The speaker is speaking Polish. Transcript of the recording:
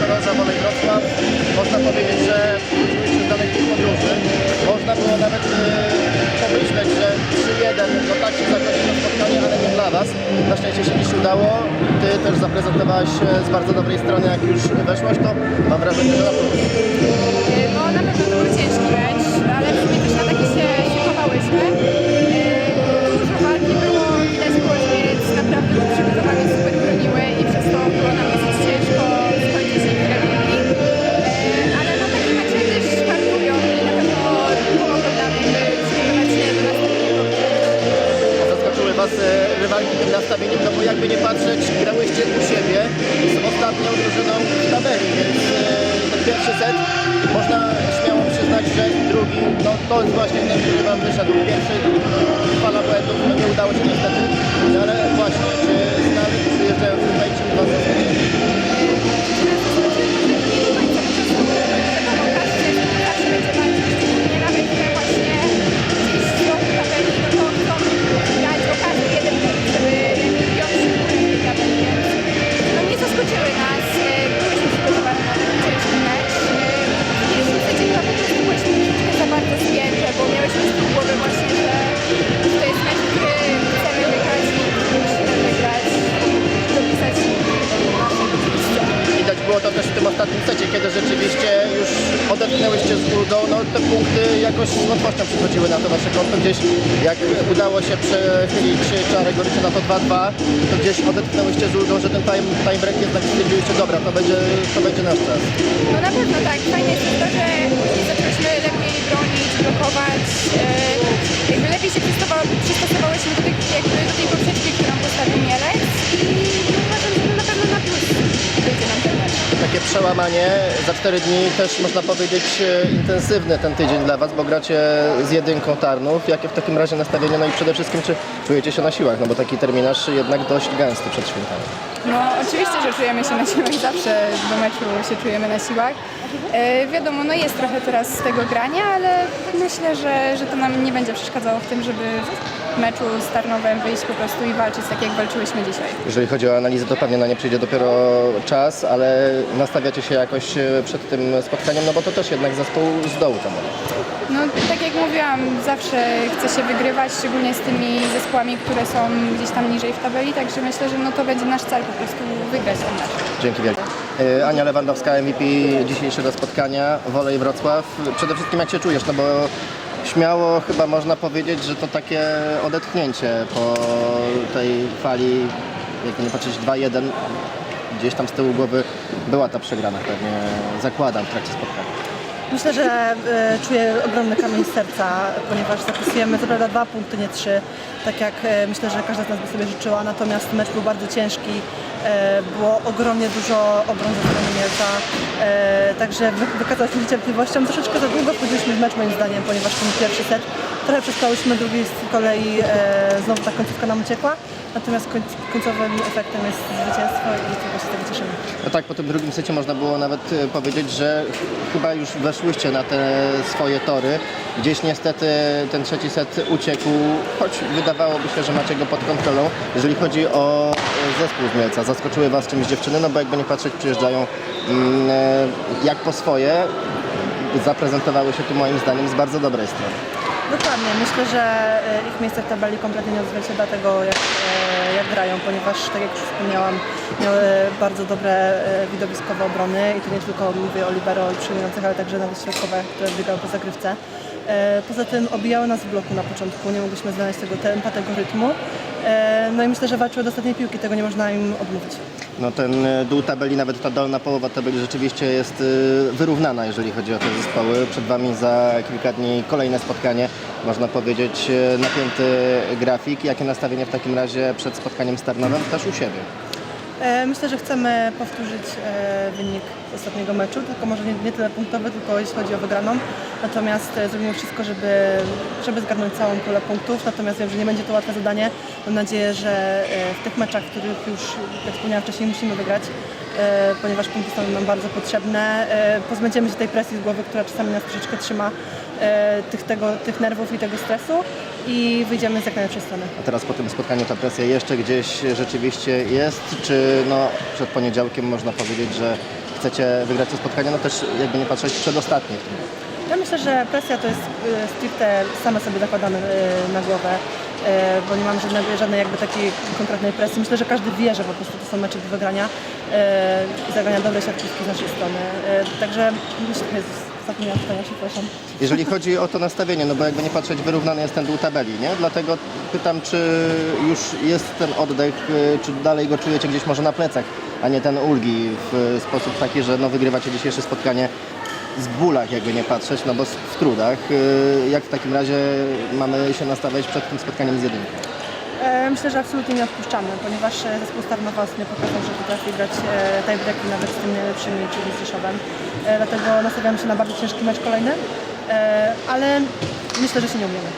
Chorąża, Wolej Wrocław. Można powiedzieć, że z danych podróży. Można było nawet e, pomyśleć, że 3-1, no tak się zakończy spotkanie, ale nie dla Was. Na szczęście się dziś udało. Ty też zaprezentowałaś się z bardzo dobrej strony, jak już weszłaś, to mam wrażenie, że na plus. No na pewno to był ciężki można śmiało przyznać, że drugi, no to jest właśnie ten, który Wam wyszedł. Pierwszy fala błędów, no nie udało się niestety, ostatnim secie, kiedy rzeczywiście już odetchnęłyście z ulgą, no te punkty jakoś z łatwością przychodziły na to wasze konto. Gdzieś jak udało się przechylić czarę goryczy na to 2-2, to gdzieś odetchnęłyście z ulgą, że ten time, time break jednak stwierdziłyście, dobra, to będzie, to będzie nasz czas. No na pewno tak. Fajne jest to, że zaczęliśmy lepiej bronić, blokować. E, jakby lepiej się przystosowa- przystosowałyśmy do tej, przełamanie za 4 dni też można powiedzieć e, intensywny ten tydzień dla was, bo gracie z jedynką Tarnów. Jakie w takim razie nastawienie, no i przede wszystkim czy czujecie się na siłach, no bo taki terminarz jednak dość gęsty przed świętami. No oczywiście, że czujemy się na siłach, zawsze do meczu się czujemy na siłach. E, wiadomo, no jest trochę teraz z tego grania, ale myślę, że, że to nam nie będzie przeszkadzało w tym, żeby w meczu z Tarnowem wyjść po prostu i walczyć tak jak walczyłyśmy dzisiaj. Jeżeli chodzi o analizę, to pewnie na nie przyjdzie dopiero czas, ale nastawiacie się jakoś przed tym spotkaniem, no bo to też jednak zespół z dołu tam. No tak jak mówiłam, zawsze chce się wygrywać, szczególnie z tymi zespołami, które są gdzieś tam niżej w tabeli, także myślę, że no to będzie nasz cel po prostu wygrać ten mecz. Dzięki wielkie. E, Ania Lewandowska, MVP dzisiejszego spotkania, Wolej Wrocław. Przede wszystkim jak się czujesz, no bo śmiało chyba można powiedzieć, że to takie odetchnięcie po tej fali, jak nie patrzeć 2-1, gdzieś tam z tyłu głowy była ta przegrana pewnie, zakładam w trakcie spotkania. Myślę, że e, czuję ogromny kamień serca, ponieważ zapisujemy co prawda dwa punkty, nie trzy, tak jak e, myślę, że każda z nas by sobie życzyła, natomiast mecz był bardzo ciężki, e, było ogromnie dużo obron ze strony Mielca, także wy, wykazał się niecierpliwością. Troszeczkę za długo wchodziliśmy w mecz moim zdaniem, ponieważ ten pierwszy set trochę przespałyśmy, drugi z kolei e, znowu ta końcówka nam uciekła, natomiast koń, końcowym efektem jest zwycięstwo i tylko się z tego cieszymy. No tak, po tym drugim secie można było nawet e, powiedzieć, że ch- chyba już weszłyście na te swoje tory. Gdzieś niestety ten trzeci set uciekł, choć wydawałoby się, że macie go pod kontrolą. Jeżeli chodzi o e, zespół z Mielca, zaskoczyły Was czymś dziewczyny, no bo jakby nie patrzeć, przyjeżdżają mm, e, jak po swoje. Zaprezentowały się tu moim zdaniem z bardzo dobrej strony. Dokładnie. Myślę, że e, ich miejsce w tabeli kompletnie nie odzwierciedla tego, jak, e, jak grają, ponieważ, tak jak już wspomniałam, miały bardzo dobre e, widowiskowe obrony i to nie tylko mówię o libero i przyjmujących, ale także nawet środkowe, które biegały po zagrywce. Poza tym obijały nas w bloku na początku, nie mogliśmy znaleźć tego tempa, tego rytmu. No i myślę, że walczyły do ostatniej piłki, tego nie można im odmówić. No ten e, dół tabeli, nawet ta dolna połowa tabeli rzeczywiście jest e, wyrównana, jeżeli chodzi o te zespoły. Przed Wami za kilka dni kolejne spotkanie, można powiedzieć e, napięty grafik. Jakie nastawienie w takim razie przed spotkaniem z Tarnowem też u siebie? E, Myślę, że chcemy powtórzyć e, wynik z ostatniego meczu, tylko może nie, tyle punktowy, tylko jeśli chodzi o wygraną. Natomiast e, zrobimy wszystko, żeby, żeby zgarnąć całą pulę punktów. Natomiast wiem, że nie będzie to łatwe zadanie. Mam nadzieję, że w tych meczach, których już, jak wspomniałam wcześniej, musimy wygrać, ponieważ punkty są nam bardzo potrzebne. E, Pozbędziemy się tej presji z głowy, która czasami nas troszeczkę trzyma, e, tych, tego, tych nerwów i tego stresu i wyjdziemy z jak najlepszej strony. A teraz po tym spotkaniu ta presja jeszcze gdzieś rzeczywiście jest, czy no, przed poniedziałkiem można powiedzieć, że chcecie wygrać to spotkanie, no też jakby nie patrzeć przedostatnie. Ja myślę, że presja to jest e, stricte same sobie zakładamy e, na głowę, e, bo nie mam żadnej, żadnej jakby takiej konkretnej presji. Myślę, że każdy wie, że po prostu to są mecze do wygrania e, i zagrania dobrej siatkówki z naszej strony. E, Także myślę, Jezus, zapomniałam pytania, przepraszam. Jeżeli chodzi o to nastawienie, no bo jakby nie patrzeć, wyrównany jest ten dół tabeli, nie? Dlatego pytam, czy już jest ten oddech, czy dalej go czujecie gdzieś może na plecach, a nie ten ulgi w sposób taki, że no wygrywacie dzisiejsze spotkanie z bólach, jakby nie patrzeć, no bo w trudach. Y, Jak w takim razie mamy się nastawiać przed tym spotkaniem z jedynką? E, Myślę, że absolutnie nie odpuszczamy, ponieważ e, zespół Starnowa ostatnio pokazał, że potrafi grać e, tiebreaki nawet z tym najlepszymi, czyli z Rzeszowem. Dlatego nastawiamy się na bardzo ciężki mecz kolejny, ale myślę, że się nie umiemy.